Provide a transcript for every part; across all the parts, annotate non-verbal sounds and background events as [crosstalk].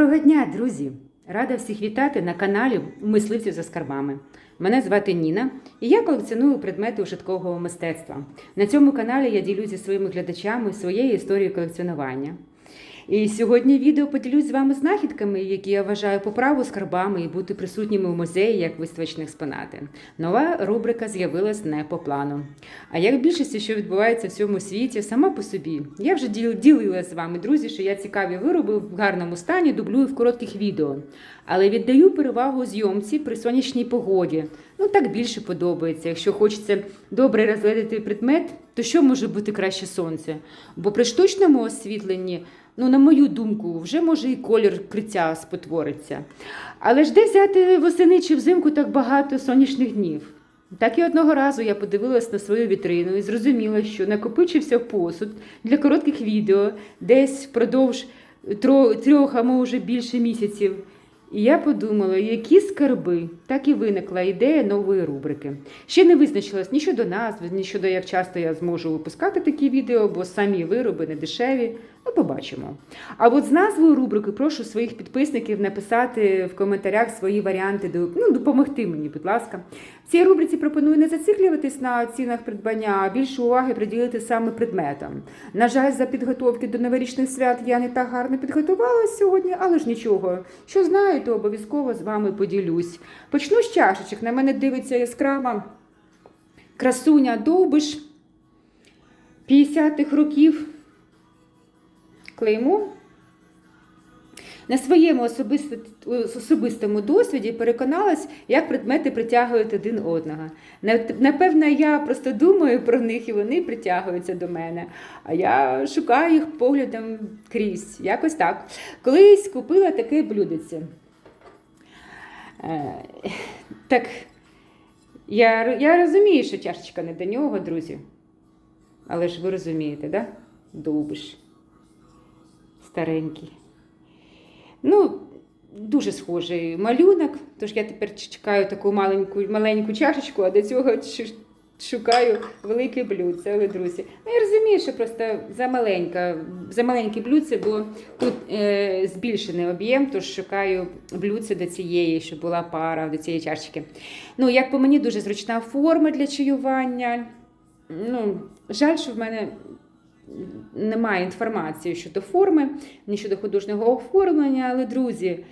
Доброго дня, друзі! Рада всіх вітати на каналі Мисливців за скарбами. Мене звати Ніна, і я колекціоную предмети ушиткового мистецтва. На цьому каналі я ділюся зі своїми глядачами своєю історією колекціонування. І сьогодні відео поділюсь з вами знахідками, які я вважаю по праву скарбами і бути присутніми в музеї як виставочні експонати. Нова рубрика з'явилась не по плану. А як більшості, що відбувається в цьому світі, сама по собі. Я вже діл- ділила з вами, друзі, що я цікаві вироби в гарному стані дублюю в коротких відео. Але віддаю перевагу зйомці при сонячній погоді. Ну так більше подобається. Якщо хочеться добре розглядати предмет, то що може бути краще сонце? Бо при штучному освітленні, ну на мою думку, вже може і колір криття спотвориться. Але ж де взяти восени чи взимку так багато сонячних днів? Так і одного разу я подивилась на свою вітрину і зрозуміла, що накопичився посуд для коротких відео десь впродовж трьох, а може більше місяців. І я подумала, які скарби, так і виникла ідея нової рубрики. Ще не визначилась ні щодо назви, ні щодо як часто я зможу випускати такі відео, бо самі вироби не дешеві. Ну, побачимо. А от з назвою рубрики прошу своїх підписників написати в коментарях свої варіанти, ну, допомогти мені, будь ласка. В цій рубриці пропоную не зациклюватись на цінах придбання, а більше уваги приділити саме предметам. На жаль, за підготовки до новорічних свят я не так гарно підготувалася сьогодні, але ж нічого. Що знаю, то обов'язково з вами поділюсь. Почну з чашечок. На мене дивиться яскрава красуня Довбиш 50-х років. Клеймо. На своєму особисто- особистому досвіді переконалась, як предмети притягують один одного. Напевно, я просто думаю про них і вони притягуються до мене. А я шукаю їх поглядом крізь. Якось так. Колись купила таке блюдеце. Е, Так, я, я розумію, що чашечка не до нього, друзі. Але ж ви розумієте, да? Довбиш. Старенький. Ну, дуже схожий малюнок, тож я тепер чекаю таку маленьку, маленьку чашечку, а до цього шукаю велике блюдце. Але, друзі, ну я розумію, що просто замаленька, замаленьке блюдце, бо тут е, збільшений об'єм, тож шукаю блюдце до цієї, щоб була пара до цієї чашечки. Ну, як по мені, дуже зручна форма для чаювання. Ну, жаль, що в мене немає інформації щодо форми, ні щодо художнього оформлення, але, друзі,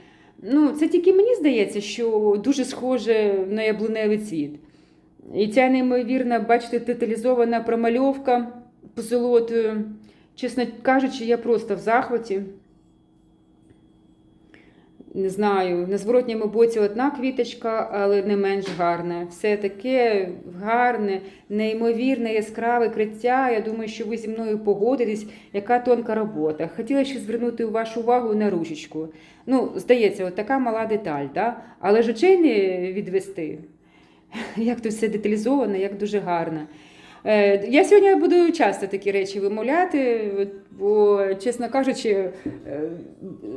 ну, це тільки мені здається, що дуже схоже на яблуневий цвіт. І ця неймовірна, бачите, деталізована промальовка позолотою. Чесно кажучи, я просто в захваті. Не знаю, на зворотньому боці одна квіточка, але не менш гарна. Все таке гарне, неймовірне, яскраве криття. Я думаю, що ви зі мною погодитесь, яка тонка робота. Хотіла ще звернути вашу увагу на ручечку. Ну, здається, от така мала деталь, да? але ж очей не відвести. Як тут все деталізовано, як дуже гарно. Е, Я сьогодні буду часто такі речі вимовляти, бо, чесно кажучи, е,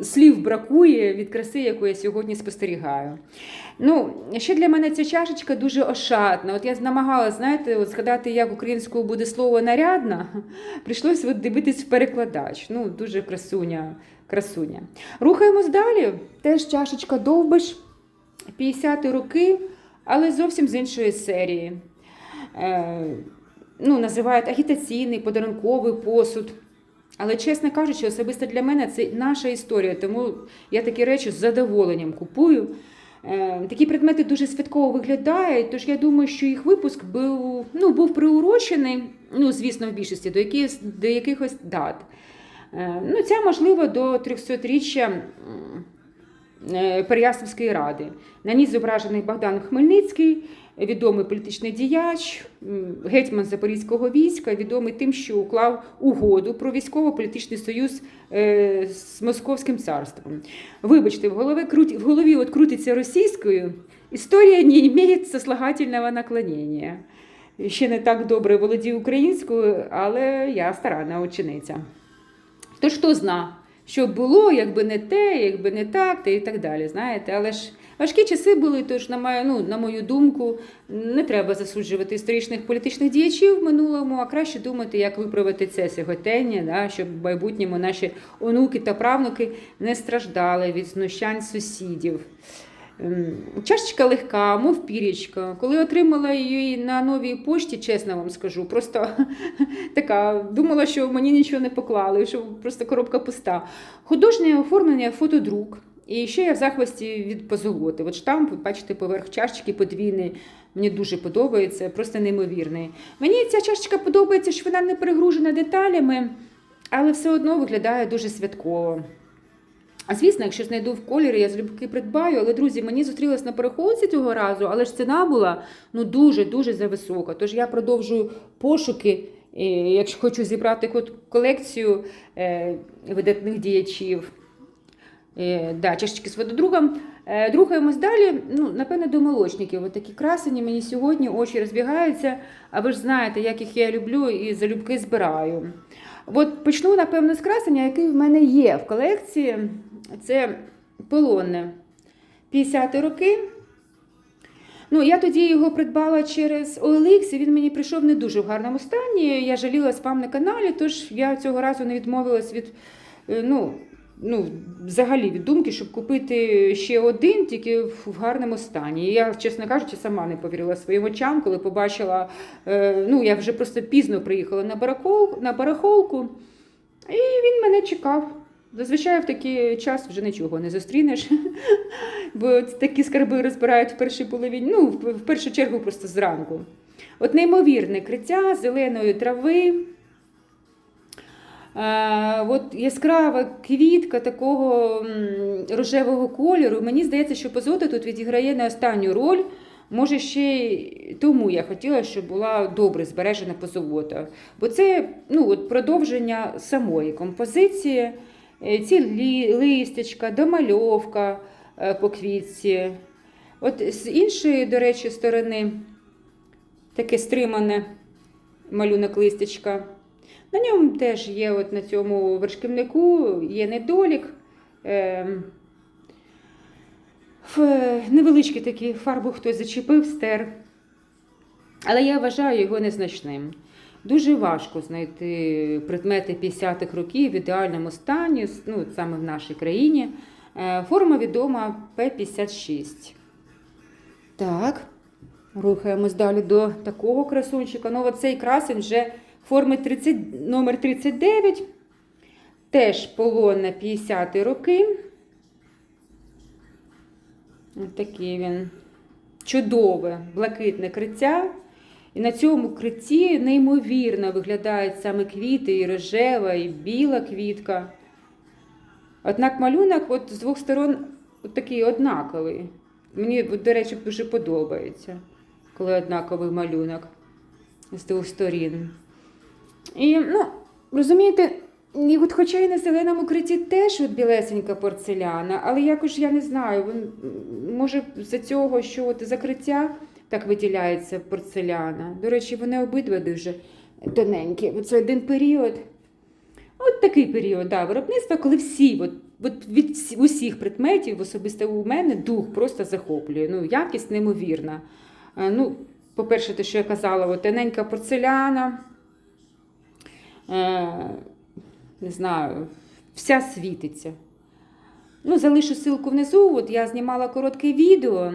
слів бракує від краси, яку я сьогодні спостерігаю. Ну, ще для мене ця чашечка дуже ошатна. От я намагалася, знаєте, от згадати, як українською буде слово нарядна. Прийшлося от дивитись в перекладач. Ну, дуже красуня, красуня. Рухаємось далі. Теж чашечка довбиш 50 роки, але зовсім з іншої серії. Е, ну, називають агітаційний, подарунковий посуд. Але, чесно кажучи, особисто для мене це наша історія, тому я такі речі з задоволенням купую. Е, Такі предмети дуже святково виглядають, тож я думаю, що їх випуск був, ну, був приурочений, ну, звісно, в більшості до якихось, до якихось дат. Е, Ну, ця, можливо, до 300-річчя м, е, Переяславської ради. На ній зображений Богдан Хмельницький, відомий політичний діяч, гетьман Запорізького війська, відомий тим, що уклав угоду про військово-політичний союз е, з Московським царством. Вибачте, в голові, в голові от крутиться російською, історія не має сослагательного наклонення. Ще не так добре володію українською, але я старанна учениця. Тож хто зна, що було, якби не те, якби не так, та і так далі. Знаєте, але ж важкі часи були, тож на мою, ну, на мою думку, не треба засуджувати історичних політичних діячів в минулому, а краще думати, як виправити це сьогодення, да, щоб в майбутньому наші онуки та правнуки не страждали від знущань сусідів. Ем, Чашечка легка, мов пірічка. Коли отримала її на новій пошті, чесно вам скажу, просто [laughs] така думала, що мені нічого не поклали, що просто коробка пуста. Художнє оформлення, фотодрук. І ще я в захвасті від позолоти. От штамп, бачите, поверх чашечки подвійний. Мені дуже подобається, просто неймовірний. Мені ця чашечка подобається, що вона не перегружена деталями, але все одно виглядає дуже святково. А звісно, якщо знайду в кольорі, я залюбки придбаю. Але, друзі, мені зустрілась на переходці цього разу, але ж ціна була ну дуже-дуже зависока. Тож я продовжую пошуки, е, якщо хочу зібрати колекцію е, видатних діячів. Е, да, чашечки з вододругом. Рухаємось далі. Ну, напевно, до молочників. От такі красені мені сьогодні очі розбігаються. А ви ж знаєте, як їх я люблю і залюбки збираю. От почну, напевно, з красення, який в мене є в колекції. Це полонне 50 роки. Ну, я тоді його придбала через OLX, і він мені прийшов не дуже в гарному стані. Я жаліла спам на каналі, тож я цього разу не відмовилась від, е, ну, ну, взагалі від думки, щоб купити ще один, тільки в гарному стані. І я, чесно кажучи, сама не повірила своїм очам, коли побачила, е, ну, я вже просто пізно приїхала на, барахол, на барахолку, і він мене чекав. Зазвичай в такий час вже нічого не зустрінеш, [laughs] бо такі скарби розбирають в першій половині, ну, в першу чергу просто зранку. От неймовірне криття зеленої трави. Е, от яскрава квітка такого рожевого кольору. Мені здається, що позота тут відіграє не останню роль. Може, ще й тому я хотіла, щоб була добре збережена позолота. Бо це ну, от продовження самої композиції. Е, Ці листячка, домальовка е, по квітці. От з іншої, до речі, сторони таке стримане малюнок листячка. На ньому теж є от на цьому вершківнику є недолік. Е, ф- невеличкий такий фарбу хтось зачепив, стер. Але я вважаю його незначним. Дуже важко знайти предмети 50-х років в ідеальному стані, ну, саме в нашій країні. Е, Форма відома П-56. Так, рухаємось далі до такого красунчика. Ну, оцей красень вже форми 30, номер 39. Теж полонна 50 роки. Ось такий він. Чудове, блакитне криття. І на цьому критті неймовірно виглядають саме квіти, і рожева, і біла квітка. Однак малюнок от з двох сторон от такий однаковий. Мені, до речі, дуже подобається, коли однаковий малюнок з двох сторін. І, ну, розумієте, і от хоча і на зеленому критті теж от білесенька порцеляна, але якось я не знаю, вон, м, може за цього, що от закриття так виділяється порцеляна. До речі, вони обидва дуже тоненькі. Це один період. От такий період да, виробництва, коли всі, от, от від усіх предметів, особисто у мене, дух просто захоплює. Ну, якість неймовірна. Е, Ну, по-перше, те, що я казала, от тоненька порцеляна. Е, не знаю, вся світиться. Ну, залишу ссылку внизу. От я знімала коротке відео,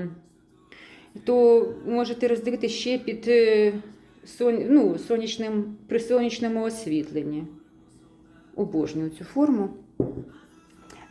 то можете роздивити ще під е, сон, ну, сонячним, при сонячному освітленні. Обожнюю цю форму.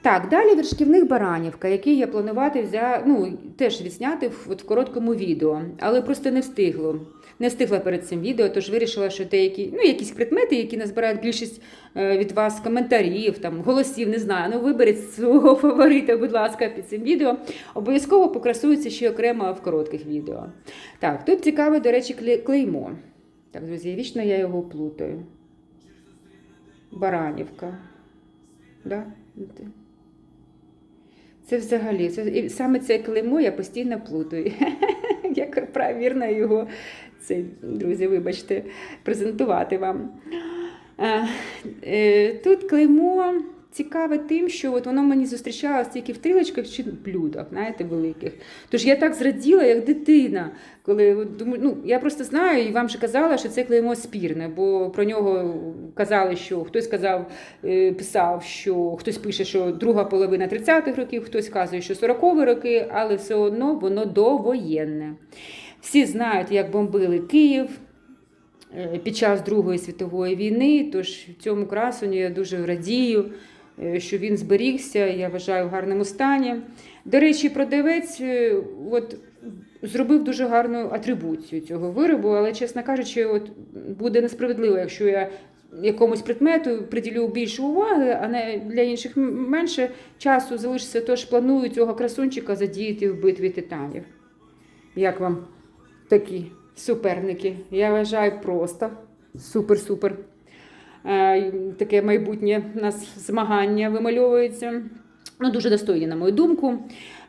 Так, далі вершківник баранівка, який я планувати взя... ну, теж відзняти в, от в короткому відео, але просто не встигло. Не встигла перед цим відео, тож вирішила, що деякі, ну, якісь предмети, які назбирають більшість е, від вас коментарів, там, голосів, не знаю. Ну, виберіть свого [laughs] фаворита, будь ласка, під цим відео. Обов'язково покрасується ще окремо в коротких відео. Так, тут цікаве, до речі, клеймо. Так, друзі, вічно я його плутаю. Баранівка. Да? Це взагалі, це, і саме це клеймо я постійно плутаю. [laughs] Як правірно його, це, друзі, вибачте, презентувати вам. Е, Тут клеймо, цікаве тим, що от воно мені зустрічалось тільки в трілочках чи блюдах, знаєте, великих. Тож я так зраділа, як дитина. Коли думаю, ну я просто знаю і вам же казала, що це клеймо спірне, бо про нього казали, що хтось казав, е, писав, що хтось пише, що друга половина 30-х років, хтось казує, що 40-ті роки, але все одно воно довоєнне. Всі знають, як бомбили Київ е, під час Другої світової війни. Тож цьому красуню я дуже радію, що він зберігся, я вважаю в гарному стані. До речі, продавець е, от, зробив дуже гарну атрибуцію цього виробу, але, чесно кажучи, от, буде несправедливо, якщо я якомусь предмету приділю більше уваги, а не для інших менше часу залишиться. Тож планую цього красунчика задіяти в битві титанів. Як вам такі суперники? Я вважаю просто супер-супер. Е, Таке майбутнє у нас змагання вимальовується. Ну, дуже достойні, на мою думку.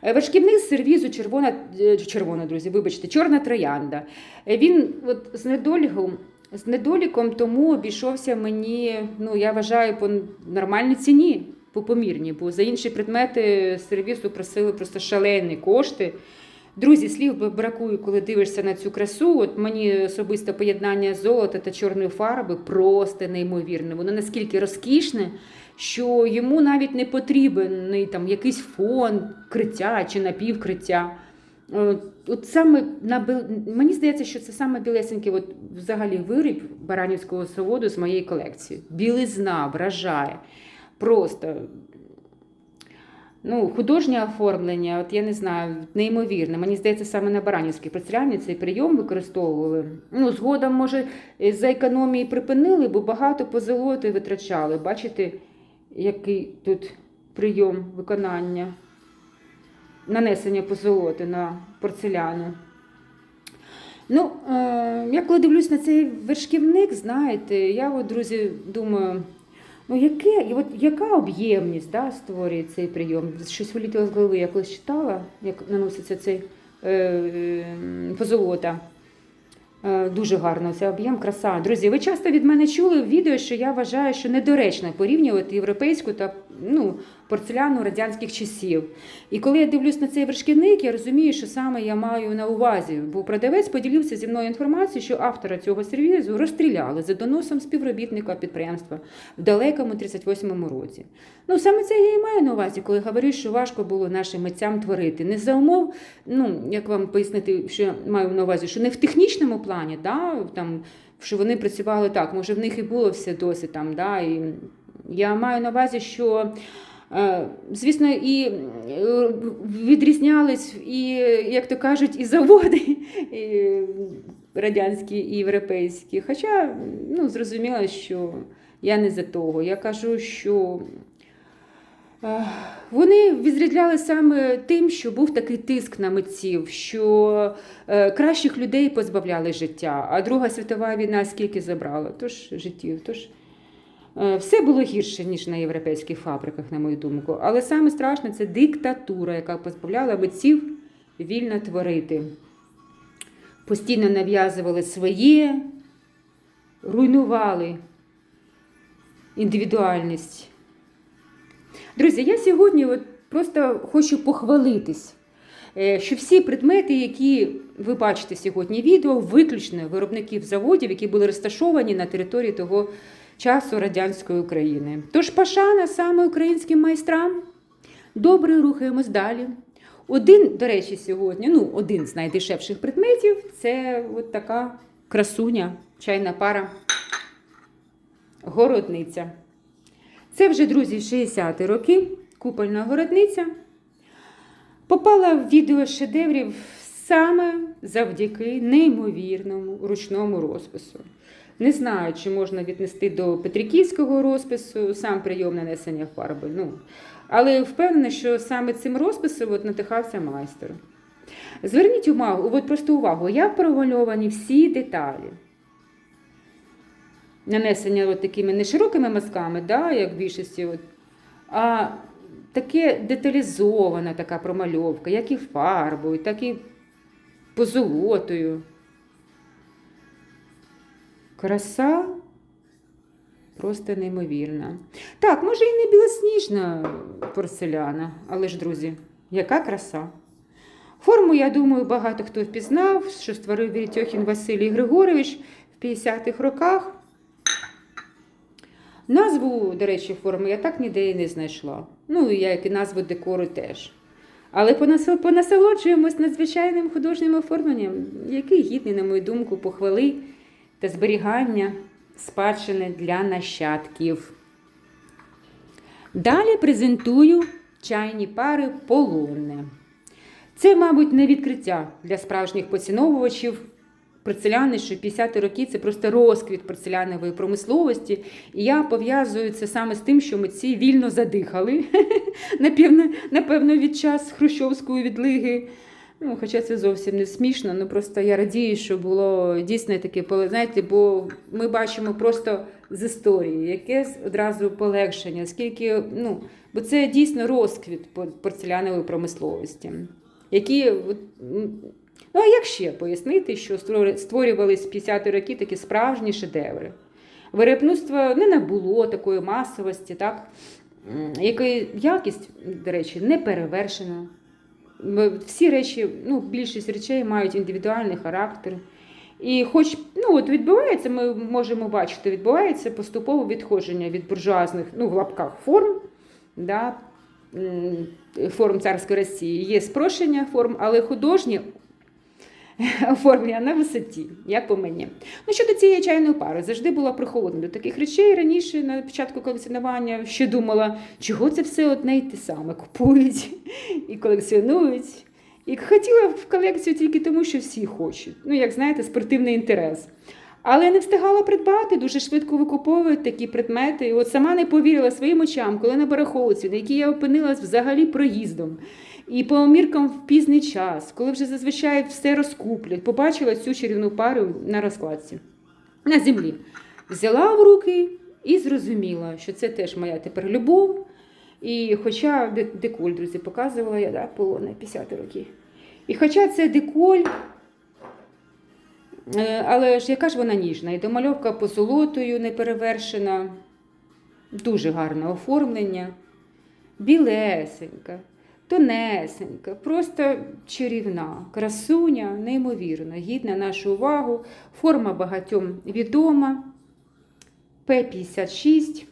Е, Вершківник сервізу червона, е, червона, друзі, вибачте, чорна троянда. Він от, з недоліком, з недоліком тому обійшовся мені, ну, я вважаю, по нормальній ціні, по помірній, бо за інші предмети сервісу просили просто шалені кошти. Друзі, слів бракує, коли дивишся на цю красу. От мені особисто поєднання золота та чорної фарби просто неймовірне. Воно наскільки розкішне, що йому навіть не потрібен там якийсь фон, криття чи напівкриття. От, от саме на мені здається, що це саме білесенький от, взагалі виріб баранівського заводу з моєї колекції. Білизна вражає. Просто Ну, художнє оформлення, от я не знаю, неймовірне. Мені здається, саме на Баранівській працюванні цей прийом використовували. Ну, згодом, може, за економії припинили, бо багато позолоти витрачали. Бачите, який тут прийом виконання, нанесення позолоти на порцеляну. Ну, е, я коли дивлюсь на цей вершківник, знаєте, я от, друзі, думаю. Ну, яке, і от яка об'ємність да, створює цей прийом? Щось вилітіло з голови, я колись читала, як наноситься цей е, е, позолота. Е, Дуже гарно, це об'єм, краса. Друзі, ви часто від мене чули в відео, що я вважаю, що недоречно порівнювати європейську та ну, порцеляну радянських часів. І коли я дивлюсь на цей вершківник, я розумію, що саме я маю на увазі, бо продавець поділився зі мною інформацією, що автора цього сервізу розстріляли за доносом співробітника підприємства в далекому 38-му році. Ну саме це я і маю на увазі, коли говорю, що важко було нашим митцям творити. Не за умов, ну як вам пояснити, що я маю на увазі, що не в технічному плані, да, там, що вони працювали так, може в них і було все досить там. Да, і я маю на увазі, що. Е, Звісно, і е, відрізнялись, і, як то кажуть, і заводи і радянські і європейські. Хоча ну, зрозуміло, що я не за того. Я кажу, що е, вони відрізняли саме тим, що був такий тиск на митців, що кращих людей позбавляли життя, а Друга світова війна скільки забрала, тож життів. Тож Все було гірше, ніж на європейських фабриках, на мою думку. Але саме страшне це диктатура, яка позбавляла митців вільно творити. Постійно нав'язували своє, руйнували індивідуальність. Друзі, я сьогодні от просто хочу похвалитись, е, що всі предмети, які ви бачите сьогодні відео, виключно виробників заводів, які були розташовані на території того часу радянської України. Тож пашана саме українським майстрам. Добре, рухаємось далі. Один, до речі, сьогодні, ну, один з найдешевших предметів це от така красуня, чайна пара, городниця. Це вже, друзі, 60-ті роки, купольна городниця. Попала в відео шедеврів саме завдяки неймовірному ручному розпису. Не знаю, чи можна віднести до Петриківського розпису сам прийом нанесення фарби. Ну, але впевнена, що саме цим розписом от натихався майстер. Зверніть увагу, от просто увагу, як промальовані всі деталі. Нанесення от такими не широкими мазками, да, як в більшості, от, а таке деталізована така промальовка, як і фарбою, так і позолотою. Краса Просто неймовірна. Так, може і не білосніжна порцеляна, але ж, друзі, яка краса. Форму, я думаю, багато хто впізнав, що створив Віртьохін Василій Григорович в 50-х роках. Назву, до речі, форми я так ніде і не знайшла. Ну, як і назву декору теж. Але понасолоджуємось надзвичайним художнім оформленням, який гідний, на мою думку, похвали та зберігання спадщини для нащадків. Далі презентую чайні пари полонне. Це, мабуть, не відкриття для справжніх поціновувачів. Порцеляни, що 50-ті роки це просто розквіт порцелянової промисловості. І я пов'язую це саме з тим, що митці вільно задихали, [laughs] напевно, від час хрущовської відлиги. Ну, хоча це зовсім не смішно, ну просто я радію, що було дійсно таке, знаєте, бо ми бачимо просто з історії, якесь одразу полегшення, скільки, ну, бо це дійсно розквіт порцелянової промисловості, які, ну а як ще пояснити, що створю- створювались в 50-ті роки такі справжні шедеври? Виробництво не набуло такої масовості, так? Якої якість, до речі, не перевершена. Всі речі, ну, більшість речей мають індивідуальний характер. І хоч ну, от відбувається, ми можемо бачити, відбувається поступове відходження від буржуазних, ну, в лапках форм, да, форм царської Росії. Є спрощення форм, але художні [laughs] оформлення на висоті, як по мені. Ну, щодо цієї чайної пари, завжди була прихована до таких речей. Раніше, на початку колекціонування, ще думала, чого це все одне й те саме купують і колекціонують. І хотіла в колекцію тільки тому, що всі хочуть. Ну, як знаєте, спортивний інтерес. Але не встигала придбати, дуже швидко викуповують такі предмети. І от сама не повірила своїм очам, коли на барахолці, на якій я опинилась взагалі проїздом. І по міркам в пізний час, коли вже зазвичай все розкуплять, побачила цю чарівну пару на розкладці на землі. Взяла в руки і зрозуміла, що це теж моя тепер любов. І хоча деколь, друзі, показувала я, да, полоне 50 років. І хоча це деколь, е, але ж яка ж вона ніжна, і домальовка позолотою не перевершена, дуже гарне оформлення, білесенька, тонесенька, просто чарівна, красуня, неймовірна, гідна нашу увагу, форма багатьом відома. П-56,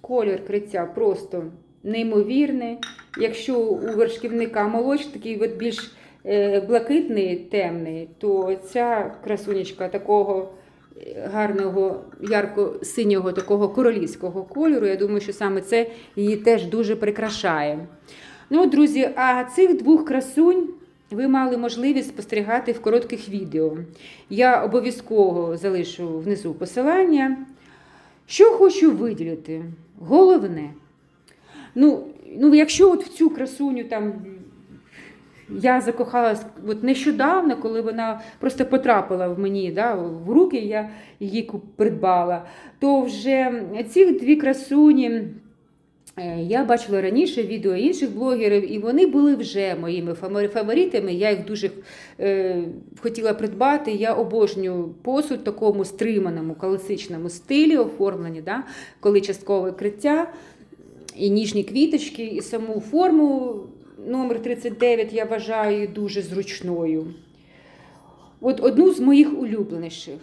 колір криття просто неймовірний. Якщо у вершківника молоч такий от більш е, блакитний, темний, то ця красунечка такого е, гарного, ярко-синього, такого королівського кольору, я думаю, що саме це її теж дуже прикрашає. Ну, друзі, а цих двох красунь ви мали можливість спостерігати в коротких відео. Я обов'язково залишу внизу посилання. Що хочу виділити? Головне. Ну, ну якщо от в цю красуню там я закохалась от нещодавно, коли вона просто потрапила в мені да, в руки, я її придбала, то вже ці дві красуні. Е, Я бачила раніше відео інших блогерів, і вони були вже моїми фаворитами. Я їх дуже е, хотіла придбати. Я обожнюю посуд в такому стриманому класичному стилі оформлені, да, коли часткове криття і ніжні квіточки, і саму форму номер 39 я вважаю дуже зручною. От одну з моїх улюбленіших.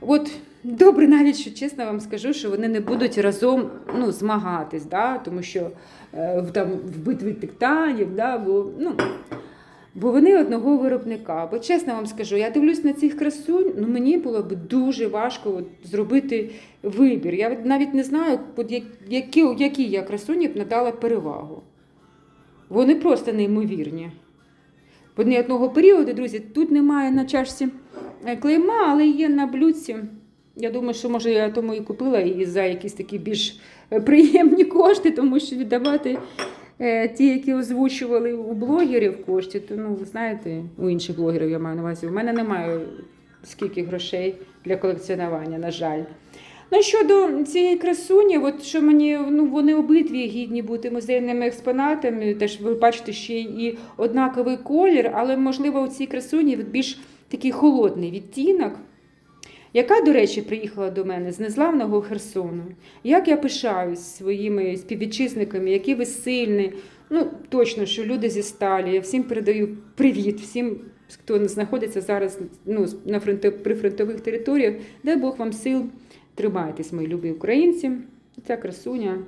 От добре, навіть що чесно вам скажу, що вони не будуть разом ну, змагатись, да? тому що е, в- там, в битві титанів, да? бо, ну, бо вони одного виробника. Бо чесно вам скажу, я дивлюсь на цих красунь, ну мені було б дуже важко от, зробити вибір. Я навіть не знаю, які, які я красуні б надала перевагу. Вони просто неймовірні. Бо одного періоду, друзі, тут немає на чашці е, клейма, але є на блюдці. Я думаю, що може я тому і купила її за якісь такі більш е, приємні кошти, тому що віддавати е, ті, які озвучували у блогерів кошти, то ну, ви знаєте, у інших блогерів я маю на увазі. У мене немає скільки грошей для колекціонування, на жаль. Ну, щодо цієї красуні, от що мені ну вони обидві гідні бути музейними експонатами. Теж ви бачите ще і однаковий колір, але можливо у цій красуні більш такий холодний відтінок. Яка, до речі, приїхала до мене з незламного Херсону. Як я пишаюсь своїми співвітчизниками, які ви сильні. Ну, точно, що люди зі сталі. Я всім передаю привіт, всім, хто знаходиться зараз ну, на фронто, прифронтових територіях. Дай Бог вам сил. Тримайтесь, мої любі українці. Ця красуня.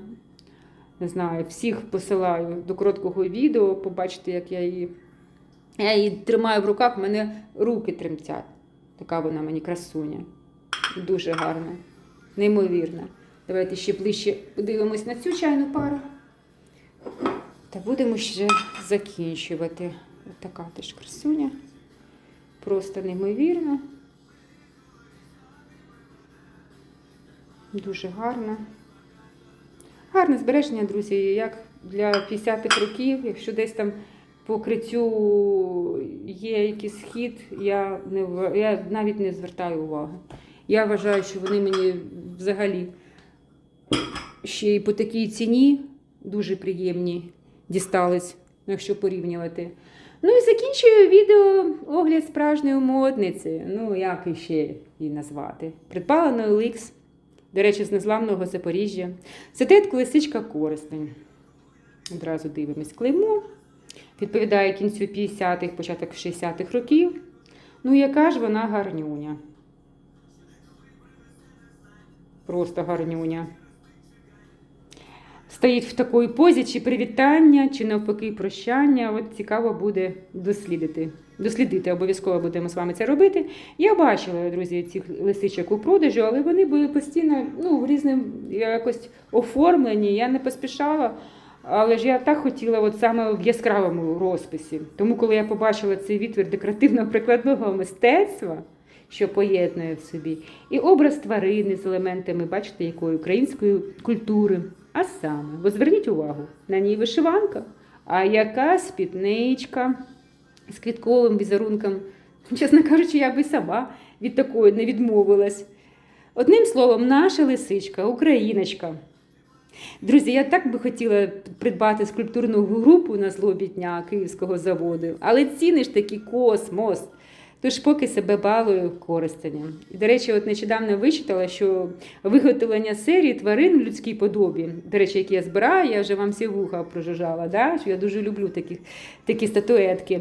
Не знаю, всіх посилаю до короткого відео, побачите, як я її. Я її тримаю в руках, в мене руки тремтять. Така вона мені красуня. Дуже гарна, неймовірна. Давайте ще ближче подивимось на цю чайну пару. Та будемо ще закінчувати. Ось така теж красуня. Просто неймовірна. Дуже гарна. Гарне збереження, друзі, як для 55 років, якщо десь там покриттю є якийсь схід, я, не, я навіть не звертаю уваги. Я вважаю, що вони мені взагалі ще й по такій ціні дуже приємні дістались, якщо порівнювати. Ну і закінчую відео огляд справжньої модниці. Ну, як іще її назвати? Придбала на OLX, до речі, з незламного Запоріжжя. Сетет лисичка Коростень. Одразу дивимось клеймо. Відповідає кінцю 50-х, початок 60-х років. Ну, яка ж вона гарнюня. Просто гарнюня. Стоїть в такій позі, чи привітання, чи навпаки прощання. От цікаво буде дослідити. Дослідити, обов'язково будемо з вами це робити. Я бачила, друзі, цих лисичок у продажу, але вони були постійно ну, в різному якось оформлені. Я не поспішала. Але ж я так хотіла, от саме в яскравому розписі. Тому, коли я побачила цей відтвір декоративно-прикладного мистецтва, що поєднує в собі, і образ тварини з елементами, бачите, якої української культури. А саме, бо зверніть увагу, на ній вишиванка, а яка спідничка з квітковим візерунком. Чесно кажучи, я би сама від такої не відмовилась. Одним словом, наша лисичка, україночка. Друзі, я так би хотіла придбати скульптурну групу на злобі дня київського заводу, але ціни ж такі космос. Тож поки себе балую користанням. І, до речі, от нещодавно вичитала, що виготовлення серії тварин в людській подобі, до речі, які я збираю, я вже вам всі вуха прожужжала, да? що я дуже люблю такі, такі статуетки.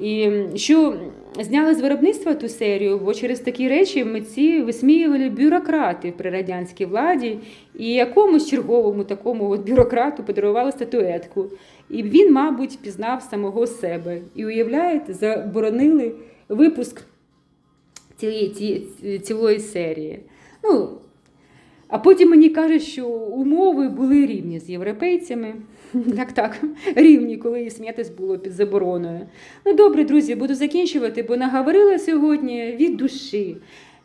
І що зняли з виробництва ту серію, бо через такі речі митці висміювали бюрократів при радянській владі, і якомусь черговому такому от бюрократу подарували статуетку. І він, мабуть, пізнав самого себе. І уявляєте, заборонили випуск цієї, ці- цілої серії. Ну, а потім мені кажуть, що умови були рівні з європейцями. [laughs] Так, так, рівні, коли і сміятись було під забороною. Ну добре, друзі, буду закінчувати, бо наговорила сьогодні від душі.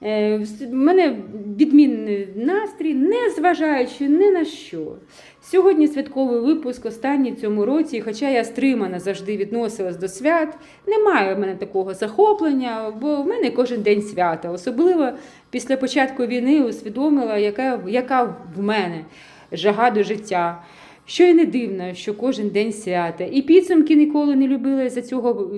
Е, В мене відмінний настрій, не зважаючи ні на що. Сьогодні святковий випуск, останній цьому році, і хоча я стримано завжди відносилась до свят, немає в мене такого захоплення, бо в мене кожен день свята. Особливо після початку війни усвідомила, яка, яка в мене жага до життя. Що і не дивно, що кожен день свята. І підсумки ніколи не любила за цього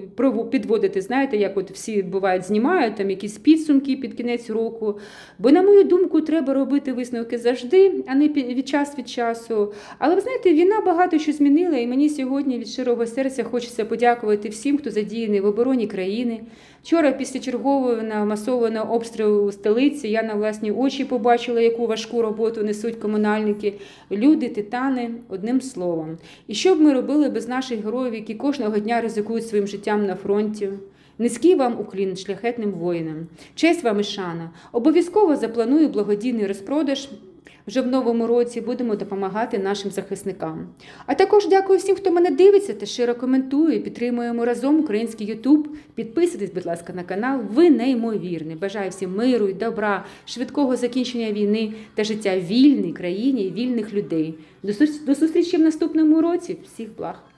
підводити. Знаєте, як от всі бувають, знімають там якісь підсумки під кінець року. Бо, на мою думку, треба робити висновки завжди, а не від час від часу. Але ви знаєте, війна багато що змінила, і мені сьогодні від щирого серця хочеться подякувати всім, хто задіяний в обороні країни. Вчора, після чергового масованого обстрілу у столиці, я на власні очі побачила, яку важку роботу несуть комунальники, люди, титани, одним словом. І що б ми робили без наших героїв, які кожного дня ризикують своїм життям на фронті? Низький вам уклін шляхетним воїнам. Честь вам і шана. Обов'язково запланую благодійний розпродаж. Вже в новому році будемо допомагати нашим захисникам. А також дякую всім, хто мене дивиться та щиро коментує. Підтримуємо разом український Ютуб. Підписуйтесь, будь ласка, на канал. Ви неймовірні. Бажаю всім миру і добра, швидкого закінчення війни та життя вільній країні і вільних людей. До зустрічі в наступному році. Всіх благ!